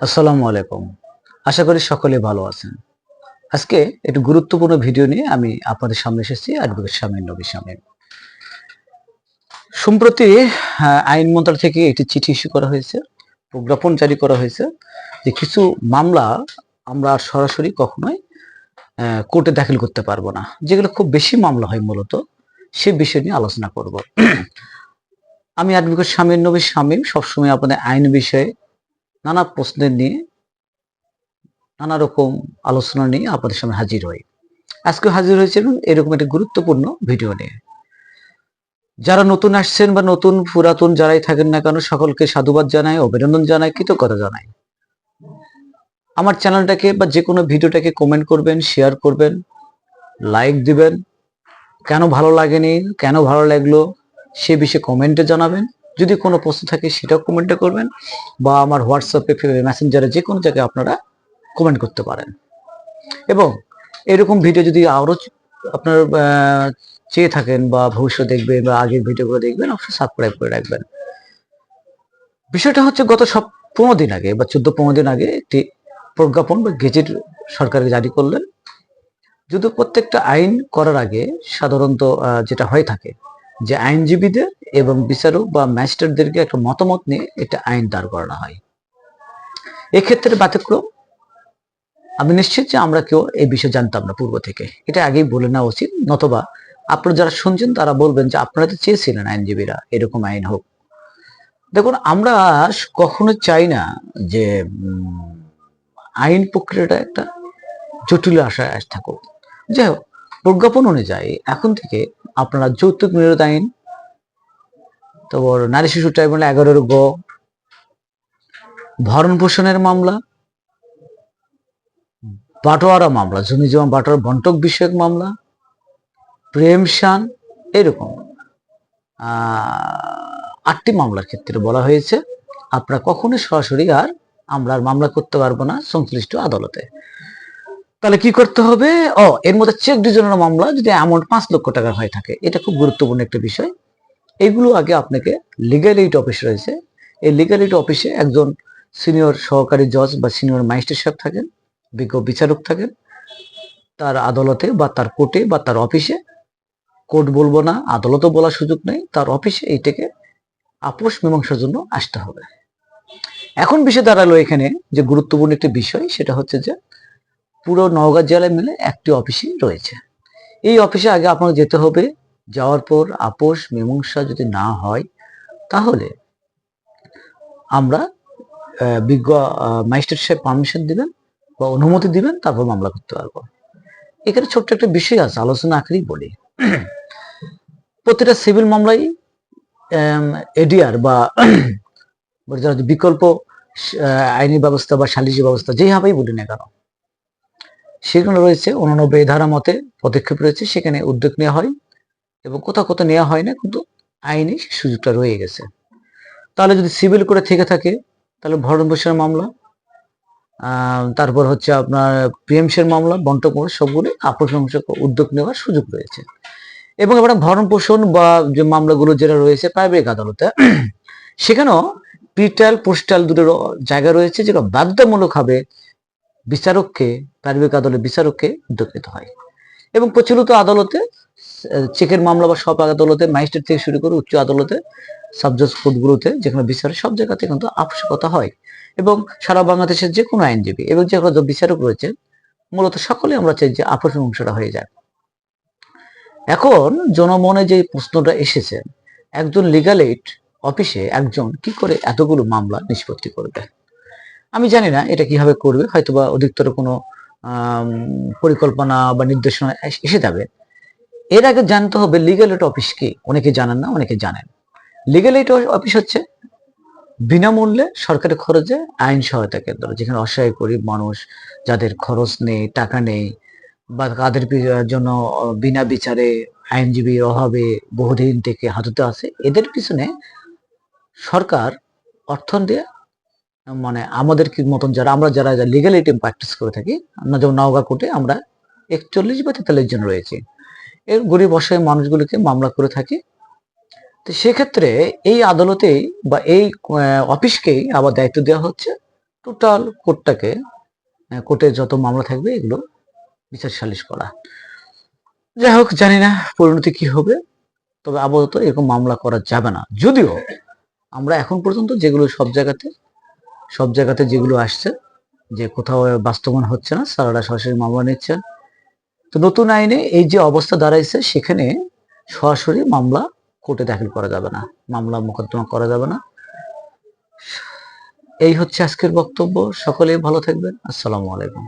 আসসালামু আলাইকুম। আশা করি সকলে ভালো আছেন। আজকে একটু গুরুত্বপূর্ণ ভিডিও নিয়ে আমি আপনাদের সামনে এসেছি অ্যাডভোকেট শামীম নবী শামীম। সম্প্রতি আইন মন্ত্রণালয় থেকে একটি চিঠি ইস্যু করা হয়েছে, প্রজ্ঞাপন জারি করা হয়েছে যে কিছু মামলা আমরা সরাসরি কখনোই কোর্টে দাখিল করতে পারব না। যেগুলো খুব বেশি মামলা হয় মূলত, সে বিষয় নিয়ে আলোচনা করব। আমি অ্যাডভোকেট শামীম নবী শামীম সবসময় আপনাদের আইন বিষয়ে নানা প্রশ্নের নিয়ে, নানা রকম আলোচনা নিয়ে আপনাদের সামনে হাজির হই। আজকে হাজির হয়েছিলেন এরকম একটা গুরুত্বপূর্ণ ভিডিও নিয়ে। যারা নতুন আসছেন বা নতুন পুরাতন যারাই থাকেন না কেন, সকলকে সাধুবাদ জানায় অভিনন্দন জানাই, কৃতজ্ঞতা জানায় আমার চ্যানেলটাকে বা যে কোনো ভিডিওটাকে কমেন্ট করবেন শেয়ার করবেন লাইক দিবেন। কেন ভালো লাগেনি, কেন ভালো লাগল, সে বিষয়ে কমেন্টে জানাবেন। যদি কোনো প্রশ্ন থাকে সেটাও কমেন্টে করবেন বা আমার হোয়াটসঅ্যাপে মেসেঞ্জারে যে কোনো জায়গায় আপনারা কমেন্ট করতে পারেন। এবং এরকম ভিডিও যদি আরও আপনার চেয়ে থাকেন বা ভবিষ্যৎ দেখবেন বা আগের ভিডিওগুলো দেখবেন, অবশ্যই সাবস্ক্রাইব করে রাখবেন। বিষয়টা হচ্ছে গত সব পনেরো দিন আগে বা চোদ্দ পনেরো দিন আগে একটি প্রজ্ঞাপন বা গেজেট সরকার জারি করলেন। যদি প্রত্যেকটা আইন করার আগে সাধারণত যেটা হয়ে থাকে যে আইনজীবীদের এবং বিচারক বা ম্যাজিস্ট্রেটদেরকে একটা মতামত নিয়ে একটা আইন দাঁড় করানো হয়। এক্ষেত্রে ব্যতিক্রম আমি নিশ্চিত যে আমরা কেউ এই বিষয়ে জানতাম না পূর্ব থেকে। এটা আগেই বলে নেওয়া উচিত, নতবা আপনারা যারা শুনছেন তারা বলবেন যে আপনারা তো চেয়েছিলেন আইনজীবীরা এরকম আইন হোক। দেখুন, আমরা কখনো চাই না যে আইন প্রক্রিয়াটা একটা জটিল আশায় থাকুক। যাই হোক, প্রজ্ঞাপন অনুযায়ী এখন থেকে আপনারা যৌতুক নিরোধ আইন, তারপর নারী শিশু ট্রাইব্যুনাল এগারোর গ, ভরণ পোষণের মামলা, বাটোয়ারা মামলা, জমি জমা বাটোয়ারা বন্টক বিষয়ক মামলা, প্রেম শান, এরকম আটটি মামলার ক্ষেত্রে বলা হয়েছে। আপনারা কখনোই সরাসরি আর আমরা আর মামলা করতে পারব না সংশ্লিষ্ট আদালতে। তাহলে কি করতে হবে? ও, এর মধ্যে চেক ডিজনের মামলা যদি অ্যামাউন্ট পাঁচ লক্ষ টাকার হয়ে থাকে, এটা খুব গুরুত্বপূর্ণ একটা বিষয়। এগুলো আগে আপনাকে লিগাল এইড অফিস রয়েছে। এই লিগাল এইড অফিসে একজন সিনিয়র সহকারী জজ বা সিনিয়র ম্যাজিস্ট্রেট সাহেব থাকেন, বিজ্ঞ বিচারক থাকেন। তার আদালতে বা তার কোর্টে বা তার অফিসে কোর্ট বলব না, আদালতও বলার সুযোগ নেই, তার অফিসে এইটাকে আপোষ মীমাংসার জন্য আসতে হবে। এখন বিষয় দাঁড়াল এখানে যে গুরুত্বপূর্ণ একটি বিষয়, সেটা হচ্ছে যে পুরো নওগাঁ জেলায় মিলে একটি অফিসই রয়েছে। এই অফিসে আগে আপনাকে যেতে হবে। যাওয়ার পর আপোষ, মীমাংসা যদি না হয়, তাহলে আমরা বিজ্ঞ ম্যাজিস্ট্রেট সাহেব পারমিশন দিবেন বা অনুমতি দিবেন, তারপর মামলা করতে পারব। এখানে ছোট্ট একটা বিষয় আছে, আলোচনা আকারেই বলি। প্রতিটা সিভিল মামলাই এডিআর বা বিকল্প আইনি ব্যবস্থা বা সালিসি ব্যবস্থা যেভাবেই বলি না কেন সেখানে রয়েছে, উননব্বই ধারা মতে পদক্ষেপ রয়েছে, সেখানে উদ্যোগ নেওয়া হয় এবং কোথাও কোথাও নেওয়া হয় না, কিন্তু আইনে সুযোগটা রয়ে গেছে। তাহলে যদি সিভিল করে থেকে থাকে, তাহলে ভরণ পোষণের মামলা তারপর হচ্ছে আপনার পিএমসির মামলা বন্টক সবগুলো আপোষ উদ্যোগ নেওয়ার সুযোগ রয়েছে। এবং এবার ভরণ পোষণ বা যে মামলাগুলো যেটা রয়েছে প্রাইভেট আদালতে, সেখানেও প্রিটাল পোস্টাল দুটো জায়গা রয়েছে যেটা বাধ্যতামূলকভাবে বিচারককে প্রাইভেট আদালতের বিচারককে উদ্যোগ নিতে হয়। এবং প্রচলিত আদালতে, চেকের মামলা বা সব আদালতে, ম্যাজিস্ট্রেট থেকে শুরু করে উচ্চ আদালতে সাবজেক্ট কোর্টগুলোতে যেখানে বিচার সব জায়গাতে কিন্তু আবশ্যকতা হয়। এবং সারা বাংলাদেশের যে কোনো আইনজীবী এবং যে বিচারক রয়েছে, মূলত সকলে আমরা চাই যে আপোষ অংশটা হয়ে যায় এখন জনমনে যে প্রশ্নটা এসেছে, একজন লিগাল এইড অফিসে একজন কি করে এতগুলো মামলা নিষ্পত্তি করবে? আমি জানি না এটা কীভাবে করবে, হয়তোবা অধিকতর কোনো পরিকল্পনা বা নির্দেশনা এসে যাবে। এর আগে জানতে হবে লিগাল এইড অফিস কি, অনেকে জানেন না, অনেকে জানেন লিগাল এইড অফিস হচ্ছে বিনামূল্যে সরকারি খরচে আইন সহায়তা কেন্দ্র, যেখানে অসহায়, গরিব মানুষ যাদের খরচ নেই, টাকা নেই, বা তাদের জন্য বিনা বিচারে আইনজীবীর অভাবে বহুদিন থেকে হাজতে আছে। এদের পিছনে সরকার অর্থ দিয়ে মানে আমাদের কি মতন যারা, আমরা যারা লিগাল এইটিম প্র্যাকটিস করে থাকি যেমন নওগাঁ কোর্টে আমরা একচল্লিশ বা তেতাল্লিশ জন রয়েছে। এর গরিব অসহায় মানুষগুলিকে মামলা করে থাকি। তো সেক্ষেত্রে এই আদালতেই বা এই অফিসকেই আবার দায়িত্ব দেওয়া হচ্ছে। টোটাল কোর্টটাকে কোর্টে যত মামলা থাকবে এগুলো বিচার সালিশ করা। যাই হোক, জানি না পরিণতি কি হবে, তবে আপাতত এরকম মামলা করা যাবে না। যদিও আমরা এখন পর্যন্ত যেগুলো সব জায়গাতে সব জায়গাতে যেগুলো আসছে, যে কোথাও বাস্তবায়ন হচ্ছে না স্যাররা সরাসরি মামলা নিচ্ছেন তো নতুন আইনে এই যে অবস্থা দাঁড়াইছে, সেখানে সরাসরি মামলা কোর্টে দাখিল করা যাবে না, মামলা মোকদ্দমা করা যাবে না। এই হচ্ছে আজকের বক্তব্য। সকলেই ভালো থাকবেন। আসসালামু আলাইকুম।